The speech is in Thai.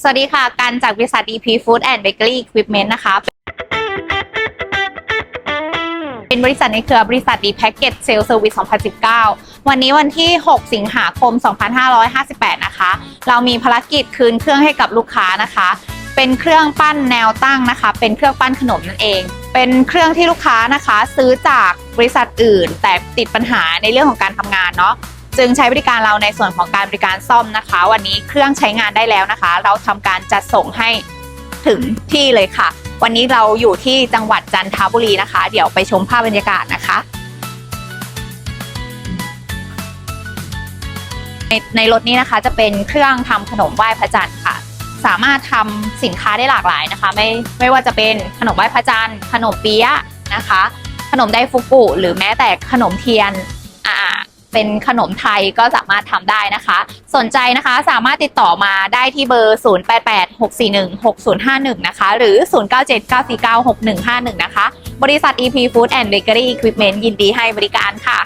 สวัสดีค่ะกันจากบริษัท EP Food and Bakery Equipment นะคะ เป็นบริษัทในเครือบริษัท D Package Sales Service 2019 วันนี้วันที่ 6 สิงหาคม 2558 นะคะ เรามีภารกิจคืนเครื่องให้กับลูกค้านะคะ เป็นเครื่องปั้นแนวตั้งนะคะ เป็นเครื่องปั้นขนมนั่นเอง เป็นเครื่องที่ลูกค้านะคะ ซื้อจากบริษัทอื่น แต่ติดปัญหาในเรื่องของการทำงานเนาะ จึงใช้บริการเราในส่วนของการบริการซ่อมนะคะ วันนี้เครื่องใช้งานได้แล้วนะคะ เราทำการจัดส่งให้ถึงที่เลยค่ะ วันนี้เราอยู่ที่จังหวัดจันทบุรีนะคะ เดี๋ยวไปชมภาพบรรยากาศนะคะในในรถนี้นะคะจะเป็นเครื่องทำขนมไหว้พระจันทร์ค่ะ สามารถทำสินค้าได้หลากหลายนะคะ ไม่ไม่ว่าจะเป็นขนมไหว้พระจันทร์ขนมเปี๊ยะนะคะ ขนมไดฟุกุหรือแม้แต่ขนมเทียน เป็นขนมไทยก็สามารถทำได้นะคะ สนใจนะคะสามารถติดต่อมาได้ที่เบอร์ 0886416051 นะคะ หรือ 0979496151 นะคะ บริษัท EP Food and Bakery Equipment ยินดีให้บริการค่ะ